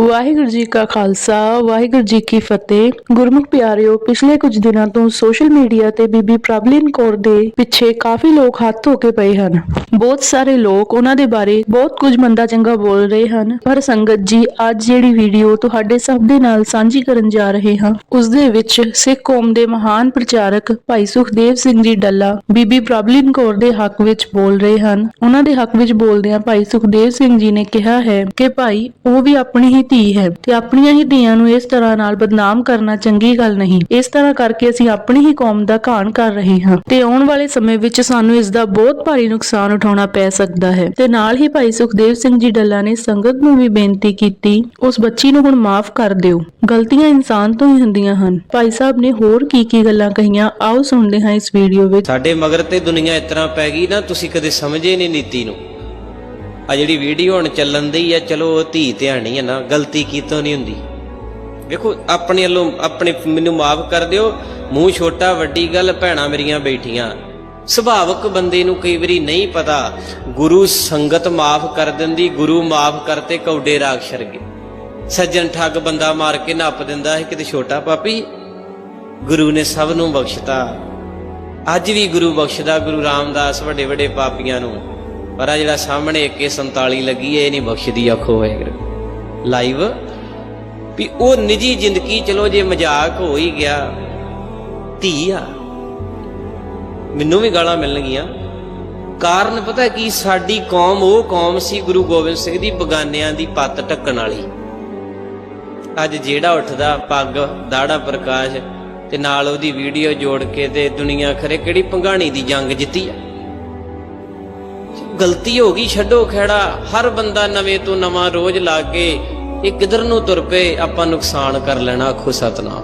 ਵਾਹਿਗੁਰੂ ਜੀ ਕਾ ਖਾਲਸਾ, ਵਾਹਿਗੁਰੂ ਜੀ ਕੀ ਫਤਿਹ। ਗੁਰਮੁਖ ਪਿਆਰਿਓ, ਪਿਛਲੇ ਕੁਝ ਦਿਨਾਂ ਤੋਂ ਸੋਸ਼ਲ ਮੀਡੀਆ ਤੇ ਬੀਬੀ ਪ੍ਰਭਲੀਨ ਕੌਰ ਦੇ ਪਿੱਛੇ ਕਾਫੀ ਲੋਕ ਹੱਥ ਧੋ ਕੇ ਪਏ ਹਨ। ਬਹੁਤ ਸਾਰੇ ਲੋਕ ਉਹਨਾਂ ਦੇ ਬਾਰੇ ਬਹੁਤ ਕੁਝ ਮੰਦਾ ਚੰਗਾ ਬੋਲ ਰਹੇ ਹਨ। ਪਰ ਸੰਗਤ ਜੀ, ਅੱਜ ਜਿਹੜੀ ਵੀਡੀਓ ਤੁਹਾਡੇ ਸਭ ਦੇ ਨਾਲ ਸਾਂਝੀ ਕਰਨ ਜਾ ਰਹੇ ਹਾਂ, ਉਸ ਦੇ ਵਿੱਚ ਸਿੱਖ ਕੌਮ ਦੇ ਮਹਾਨ ਪ੍ਰਚਾਰਕ ਭਾਈ ਸੁਖਦੇਵ ਸਿੰਘ ਜੀ ਡੱਲਾ ਬੀਬੀ ਪ੍ਰਭਲੀਨ ਕੌਰ ਦੇ ਹੱਕ ਵਿੱਚ ਬੋਲ ਰਹੇ ਹਨ। ਉਹਨਾਂ ਦੇ ਹੱਕ ਵਿੱਚ ਬੋਲਦਿਆਂ ਭਾਈ ਸੁਖਦੇਵ ਸਿੰਘ ਜੀ ਨੇ ਕਿਹਾ ਹੈ ਕਿ ਭਾਈ, ਉਹ ਵੀ ਆਪਣੀ ਹੀ ਧੀ ਹੈ ਤੇ ਆਪਣੀਆਂ ਹੀ ਧੀਆਂ ਨੂੰ ਇਸ ਤਰ੍ਹਾਂ ਨਾਲ ਬਦਨਾਮ ਕਰਨਾ ਚੰਗੀ ਗੱਲ ਨਹੀਂ। ਇਸ ਤਰ੍ਹਾਂ ਕਰਕੇ ਅਸੀਂ ਆਪਣੀ ਹੀ ਕੌਮ ਦਾ ਘਾਣ ਕਰ ਰਹੇ ਹਾਂ ਤੇ ਆਉਣ ਵਾਲੇ ਸਮੇਂ ਵਿੱਚ ਸਾਨੂੰ ਇਸ ਦਾ ਬਹੁਤ ਭਾਰੀ ਨੁਕਸਾਨ ਉਠਾਉਣਾ ਪੈ ਸਕਦਾ ਹੈ। ਤੇ ਨਾਲ ਹੀ ਭਾਈ ਸੁਖਦੇਵ ਸਿੰਘ ਜੀ ਡੱਲਾ ਨੇ ਸੰਗਤ ਨੂੰ ਵੀ ਬੇਨਤੀ ਕੀਤੀ, ਉਸ ਬੱਚੀ ਨੂੰ ਹੁਣ ਮਾਫ ਕਰ ਦਿਓ। ਗਲਤੀਆਂ ਇਨਸਾਨ ਤੋਂ ਹੀ ਹੁੰਦੀਆਂ ਹਨ। ਭਾਈ ਸਾਹਿਬ ਨੇ ਹੋਰ ਕੀ ਕੀ ਗੱਲਾਂ ਕਹੀਆਂ, ਆਓ ਸੁਣਦੇ ਹਾਂ ਇਸ ਵੀਡੀਓ ਵਿੱਚ। ਸਾਡੇ ਮਗਰ ਤੇ ਦੁਨੀਆ ਇਸ ਤਰ੍ਹਾਂ ਪੈ ਗਈ ਨਾ, ਤੁਸੀਂ ਕਦੇ ਸਮਝੇ ਨਹੀਂ ਨੀਤੀ ਨੂੰ। ਆ ਜਿਹੜੀ ਵੀਡੀਓ ਹੁਣ ਚੱਲਣ ਦੀ ਆ, ਚਲੋ ਉਹ ਧੀ ਧਿਆਣੀ ਆ ਨਾ, ਗਲਤੀ ਕੀਤੋਂ ਨਹੀਂ ਹੁੰਦੀ। ਵੇਖੋ, ਆਪਣੇ ਵੱਲੋਂ, ਆਪਣੇ ਮੈਨੂੰ ਮਾਫ ਕਰ ਦਿਓ, ਮੂੰਹ ਛੋਟਾ, ਵੱਡੀ ਗੱਲ, ਭੈਣਾ ਮੇਰੀਆਂ ਬੈਠੀਆਂ। ਸੁਭਾਵਕ ਬੰਦੇ ਨੂੰ ਕਈ ਵਾਰੀ ਨਹੀਂ ਪਤਾ, ਗੁਰੂ ਸੰਗਤ ਮਾਫ ਕਰ ਦਿੰਦੀ, ਗੁਰੂ ਮਾਫ ਕਰਤੇ ਕੌਡੇ ਰਾਖਸ਼ਰ ਗਏ ਸੱਜਣ ਠੱਗ ਬੰਦਾ ਮਾਰ ਕੇ ਨੱਪ ਦਿੰਦਾ ਹੈ ਕਿਤੇ ਛੋਟਾ ਪਾਪੀ। ਗੁਰੂ ਨੇ ਸਭ ਨੂੰ ਬਖਸ਼ਤਾ। ਅੱਜ ਵੀ ਗੁਰੂ ਬਖਸ਼ਦਾ, ਗੁਰੂ ਰਾਮਦਾਸ ਵੱਡੇ ਵੱਡੇ ਪਾਪੀਆਂ ਨੂੰ। ਪਰ ਆ ਜਿਹੜਾ ਸਾਹਮਣੇ 147 ਲੱਗੀ ਹੈ, ਇਹ ਨਹੀਂ ਬਖਸ਼ਦੀ ਆਖੋ ਵਾਹਿਗੁਰੂ ਲਾਈਵ ਵੀ ਉਹ ਨਿੱਜੀ ਜ਼ਿੰਦਗੀ, ਚਲੋ ਜੇ ਮਜ਼ਾਕ ਹੋ ਹੀ ਗਿਆ, ਧੀ ਆ। ਮੈਨੂੰ ਵੀ ਗਾਲਾਂ ਮਿਲਣਗੀਆਂ। ਕਾਰਨ ਪਤਾ ਕੀ, ਸਾਡੀ ਕੌਮ, ਉਹ ਕੌਮ ਸੀ ਗੁਰੂ ਗੋਬਿੰਦ ਸਿੰਘ ਦੀ ਬਗਾਨਿਆਂ ਦੀ ਪੱਤ ਢੱਕਣ ਵਾਲੀ। ਅੱਜ ਜਿਹੜਾ ਉੱਠਦਾ, ਪੱਗ, ਦਾੜਾ ਪ੍ਰਕਾਸ਼, ਤੇ ਨਾਲ ਉਹਦੀ ਵੀਡੀਓ ਜੋੜ ਕੇ ਤੇ ਦੁਨੀਆ ਖਰੇ ਕਿਹੜੀ ਭੰਗਾਣੀ ਦੀ ਜੰਗ ਜਿੱਤੀ ਆ। ਗਲਤੀ ਹੋ ਗਈ, ਛੱਡੋ ਖੇੜਾ ਹਰ ਬੰਦਾ ਨਵੇਂ ਤੋਂ ਨਵਾਂ ਰੋਜ਼ ਲਾ ਕੇ ਇਹ ਕਿਧਰ ਨੂੰ ਤੁਰ ਪਏ, ਆਪਾਂ ਨੁਕਸਾਨ ਕਰ ਲੈਣਾ, ਆਖੋ ਸਤਨਾਮ।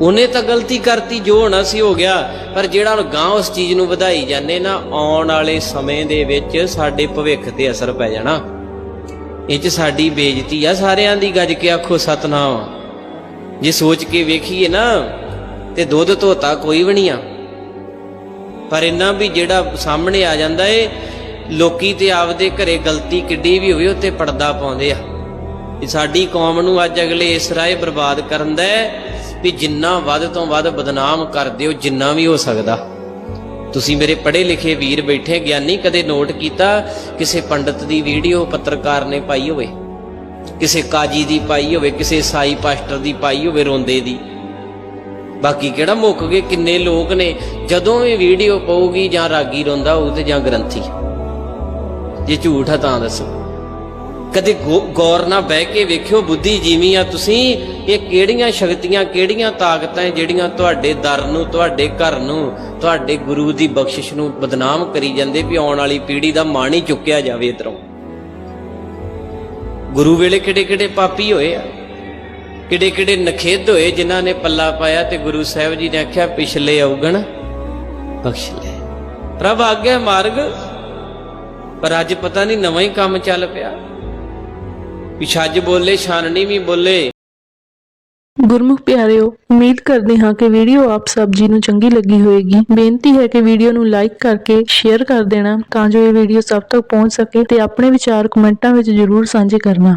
ਉਹਨੇ ਤਾਂ ਗਲਤੀ ਕਰਤੀ, ਜੋ ਹੋਣਾ ਸੀ ਹੋ ਗਿਆ, ਪਰ ਜਿਹੜਾ ਹੁਣ ਗਾਂ ਉਸ ਚੀਜ਼ ਨੂੰ ਵਧਾਈ ਜਾਂਦੇ ਨਾ, ਆਉਣ ਵਾਲੇ ਸਮੇਂ ਦੇ ਵਿੱਚ ਸਾਡੇ ਭਵਿੱਖ ਤੇ ਅਸਰ ਪੈ ਜਾਣਾ। ਇਹ ਚ ਸਾਡੀ ਬੇਇੱਜ਼ਤੀ ਆ ਸਾਰਿਆਂ ਦੀ, ਗੱਜ ਕੇ ਆਖੋ ਸਤਨਾਮ। ਜੇ ਸੋਚ ਕੇ ਵੇਖੀਏ ਨਾ, ਤੇ ਦੁੱਧ ਧੋਤਾ ਕੋਈ ਵੀ ਨਹੀਂ ਆ। ਪਰ ਇੰਨਾ ਵੀ ਜਿਹੜਾ ਸਾਹਮਣੇ ਆ ਜਾਂਦਾ ਏ, ਲੋਕੀ ਤੇ ਆਪਦੇ ਘਰੇ ਗਲਤੀ ਕਿੱਡੀ ਵੀ ਹੋਵੇ ਉੱਤੇ ਪਰਦਾ ਪਾਉਂਦੇ ਆ। ਸਾਡੀ ਕੌਮ ਨੂੰ ਅੱਜ ਅਗਲੇ ਇਸ ਰਾਏ ਬਰਬਾਦ ਕਰਨ ਦਾ ਵੀ ਜਿੰਨਾ ਵੱਧ ਤੋਂ ਵੱਧ ਬਦਨਾਮ ਕਰ ਦਿਓ, ਜਿੰਨਾ ਵੀ ਹੋ ਸਕਦਾ। ਤੁਸੀਂ ਮੇਰੇ ਪੜ੍ਹੇ ਲਿਖੇ ਵੀਰ ਬੈਠੇ, ਗਿਆਨੀ ਕਦੇ ਨੋਟ ਕੀਤਾ ਕਿਸੇ ਪੰਡਤ ਦੀ ਵੀਡੀਓ ਪੱਤਰਕਾਰ ਨੇ ਪਾਈ ਹੋਵੇ? ਕਿਸੇ ਕਾਜੀ ਦੀ ਪਾਈ ਹੋਵੇ, ਕਿਸੇ ਸਾਈ ਪਾਸਟਰ ਦੀ ਪਾਈ ਹੋਵੇ ਰੋਂਦੇ ਦੀ? ਬਾਕੀ ਕਿਹੜਾ ਮੁੱਕ ਗਏ, ਕਿੰਨੇ ਲੋਕ ਨੇ, ਜਦੋਂ ਵੀ ਵੀਡੀਓ ਪਾਉਗੀ ਜਾਂ ਰਾਗੀ ਰੋਂਦਾ ਹੋਊ ਤੇ ਜਾਂ ਗ੍ਰੰਥੀ। ਜੇ ਝੂਠ ਆ ਤਾਂ ਦੱਸੋ। ਕਦੇ ਗੌ- ਗੌਰ ਨਾਲ ਬਹਿ ਕੇ ਵੇਖਿਓ ਬੁੱਧੀ ਜੀਵੀ ਆ ਤੁਸੀਂ, ਇਹ ਕਿਹੜੀਆਂ ਸ਼ਕਤੀਆਂ, ਕਿਹੜੀਆਂ ਤਾਕਤਾਂ ਜਿਹੜੀਆਂ ਤੁਹਾਡੇ ਦਰ ਨੂੰ, ਤੁਹਾਡੇ ਘਰ ਨੂੰ, ਤੁਹਾਡੇ ਗੁਰੂ ਦੀ ਬਖਸ਼ਿਸ਼ ਨੂੰ ਬਦਨਾਮ ਕਰੀ ਜਾਂਦੇ ਵੀ ਆਉਣ ਵਾਲੀ ਪੀੜ੍ਹੀ ਦਾ ਮਾਣ ਹੀ ਚੁੱਕਿਆ ਜਾਵੇ ਇਧਰੋਂ। ਗੁਰੂ ਵੇਲੇ ਕਿਹੜੇ ਕਿਹੜੇ ਪਾਪੀ ਹੋਏ ਆ? ਕਿਹੜੇ ਕਿਹੜੇ ਨਖੇਧ ਹੋਏ ਜਿਨ੍ਹਾਂ ਨੇ ਪੱਲਾ ਪਾਇਆ ਤੇ ਗੁਰੂ ਸਾਹਿਬ ਜੀ ਨੇ ਆਖਿਆ, ਪਿਛਲੇ ਔਗਣ ਬਖਸ਼ ਲੈ। ਪ੍ਰਭ ਆਗਿਆ ਮਾਰਗ, ਪਰ ਅੱਜ ਪਤਾ ਨਹੀਂ ਨਵਾਂ ਹੀ ਕੰਮ ਚੱਲ ਪਿਆ। ਵੀ ਬੋਲੇ, ਛਾਨਣੀ ਵੀ ਬੋਲੇ। ਗੁਰਮੁਖ ਪਿਆਰਿਓ, ਉਮੀਦ ਕਰਦੇ ਹਾਂ ਕਿ ਵੀਡੀਓ ਆਪ ਸਭ ਜੀ ਨੂੰ ਚੰਗੀ ਲੱਗੀ ਹੋਵੇਗੀ। ਬੇਨਤੀ ਹੈ ਕਿ ਵੀਡੀਓ ਨੂੰ ਲਾਈਕ ਕਰਕੇ ਸ਼ੇਅਰ ਕਰ ਦੇਣਾ ਤਾਂ ਜੋ ਇਹ ਵੀਡੀਓ ਸਭ ਤੱਕ ਪਹੁੰਚ ਸਕੇ ਤੇ ਆਪਣੇ ਵਿਚਾਰ ਕਮੈਂਟਾਂ ਵਿੱਚ ਜ਼ਰੂਰ ਸਾਂਝੇ ਕਰਨਾ।